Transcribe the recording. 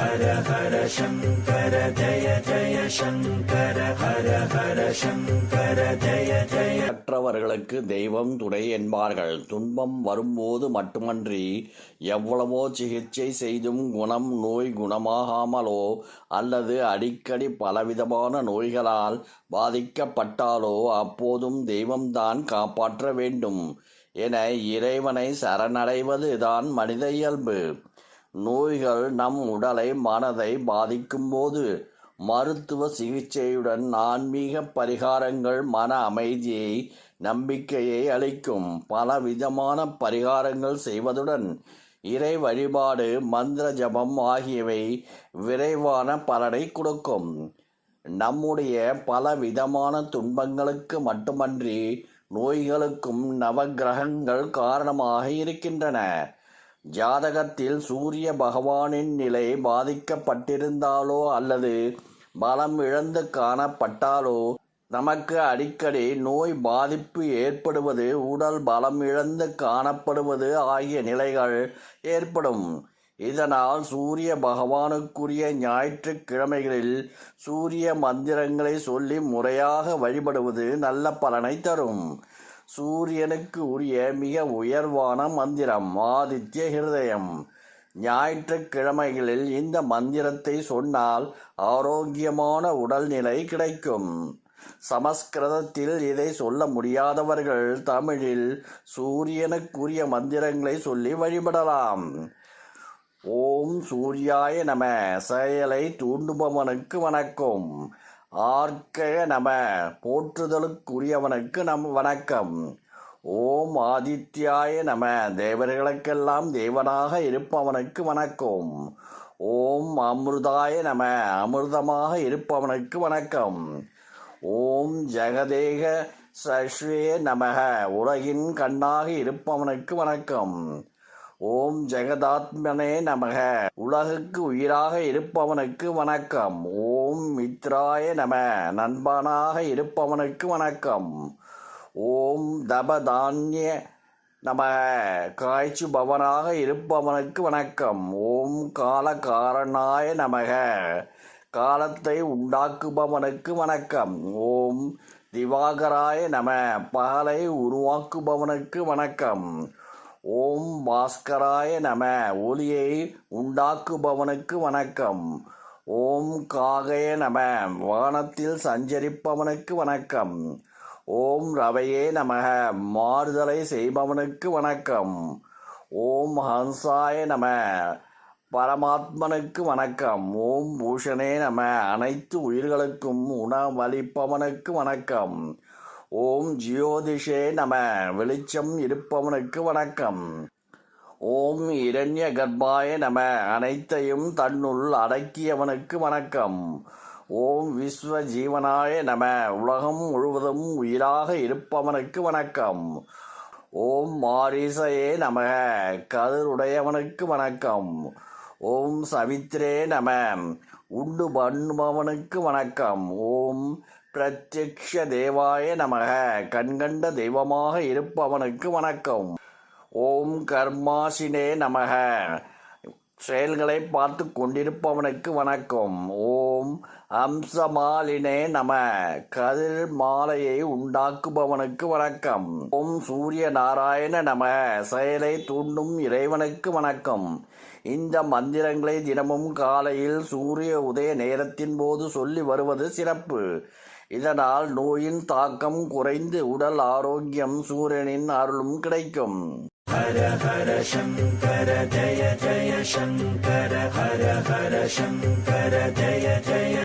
ஹர ஹர சங்கர ஜய ஜய சங்கர ஹர ஹர சங்கர ஜய ஜய. மற்றவர்களுக்கு தெய்வம் துணை என்பார்கள். துன்பம் வரும்போது மட்டுமன்றி எவ்வளவோ சிகிச்சை செய்தும் குணம் நோய் குணமாகாமலோ அல்லது அடிக்கடி பலவிதமான நோய்களால் பாதிக்கப்பட்டாலோ அப்போதும் தெய்வம்தான் காப்பாற்ற வேண்டும். என இறைவனை சரணடைவது தான் மனித இயல்பு. நோய்கள் நம் உடலை மனதை பாதிக்கும்போது மருத்துவ சிகிச்சையுடன் ஆன்மீக பரிகாரங்கள் மன அமைதியை நம்பிக்கையை அளிக்கும். பல விதமான பரிகாரங்கள் செய்வதுடன் இறை வழிபாடு மந்திர ஜபம் ஆகியவை விரைவான பலனை கொடுக்கும். நம்முடைய பல விதமான துன்பங்களுக்கு மட்டுமன்றி நோய்களுக்கும் நவக்கிரகங்கள் காரணமாக இருக்கின்றன. ஜாதகத்தில் சூரிய பகவானின் நிலை பாதிக்கப்பட்டிருந்தாலோ அல்லது பலம் இழந்து காணப்பட்டாலோ நமக்கு அடிக்கடி நோய் பாதிப்பு ஏற்படுவது உடல் பலம் இழந்து காணப்படுவது ஆகிய நிலைகள் ஏற்படும். இதனால் சூரிய பகவானுக்குரிய ஞாயிற்றுக்கிழமைகளில் சூரிய மந்திரங்களை சொல்லி முறையாக வழிபடுவது நல்ல பலனை தரும். சூரியனுக்கு உரிய மிக உயர்வான மந்திரம் ஆதித்ய ஹிருதயம். ஞாயிற்றுக்கிழமைகளில் இந்த மந்திரத்தை சொன்னால் ஆரோக்கியமான உடல்நிலை கிடைக்கும். சமஸ்கிருதத்தில் இதை சொல்ல முடியாதவர்கள் தமிழில் சூரியனுக்குரிய மந்திரங்களை சொல்லி வழிபடலாம். ஓம் சூர்யாய நம. செயலை தூண்டுபவனுக்கு வணக்கம். ஆர்க்கய நம போற்றுதலுக்குரியவனுக்கு நம் வணக்கம். ஓம் ஆதித்யாய நம. தேவர்களுக்கெல்லாம் தேவனாக இருப்பவனுக்கு வணக்கம். ஓம் அமிர்தாய நம. அமிர்தமாக இருப்பவனுக்கு வணக்கம். ஓம் ஜெகதேக சஸ்வே நமக உலகின் கண்ணாக இருப்பவனுக்கு வணக்கம். ஓம் ஜெகதாத்மனே நமக. உலகுக்கு உயிராக இருப்பவனுக்கு வணக்கம். ஓம் மித்ராய நம. நண்பனாக இருப்பவனுக்கு வணக்கம். ஓம் தபதான்ய நம. காய்ச்சுபவனாக இருப்பவனுக்கு வணக்கம். ஓம் காலகாரணாய நமக. காலத்தை உண்டாக்குபவனுக்கு வணக்கம். ஓம் திவாகராய நம. பகலை உருவாக்குபவனுக்கு வணக்கம். ஓம் பாஸ்கராய நம. ஒளியை உண்டாக்குபவனுக்கு வணக்கம். ஓம் காகய நம. வானத்தில் சஞ்சரிப்பவனுக்கு வணக்கம். ஓம் ரவையே நமக மாறுதலை செய்பவனுக்கு வணக்கம். ஓம் ஹம்சாய நம. பரமாத்மனுக்கு வணக்கம். ஓம் பூஷணே நம. அனைத்து உயிர்களுக்கும் உணவளிப்பவனுக்கு வணக்கம். ஓம் ஜியோதிஷே நம. வெளிச்சம் இருப்பவனுக்கு வணக்கம். ஓம் இரண்ய கர்ப்பாய நம. அனைத்தையும் தன்னுள் அடக்கியவனுக்கு வணக்கம். ஓம் விஸ்வ ஜீவனாய நம. உலகம் முழுவதும் உயிராக இருப்பவனுக்கு வணக்கம். ஓம் மாரிசையே நம. கதிருடையவனுக்கு வணக்கம். ஓம் சவித்ரே நம. உண்டு பண்ணுபவனுக்கு வணக்கம். ஓம் பிரத்யக்ஷ தேவாய நமக. கண்கண்ட தெய்வமாக இருப்பவனுக்கு வணக்கம். ஓம் கர்மாசினே நமக. செயல்களை பார்த்து கொண்டிருப்பவனுக்கு வணக்கம். ஓம் அம்சமாலினே நம. கதிர் மாலையை உண்டாக்குபவனுக்கு வணக்கம். ஓம் சூரிய நாராயண நம. செயலை தூண்டும் இறைவனுக்கு வணக்கம். இந்த மந்திரங்களை தினமும் காலையில் சூரிய உதய நேரத்தின் போது சொல்லி வருவது சிறப்பு. இதனால் நோயின் தாக்கம் குறைந்து உடல் ஆரோக்கியம் சூரியனின் அருளும் கிடைக்கும். ஹர ஹர சங்கர ஜய ஜய சங்கர ஹர ஹர சங்கர ஜய ஜய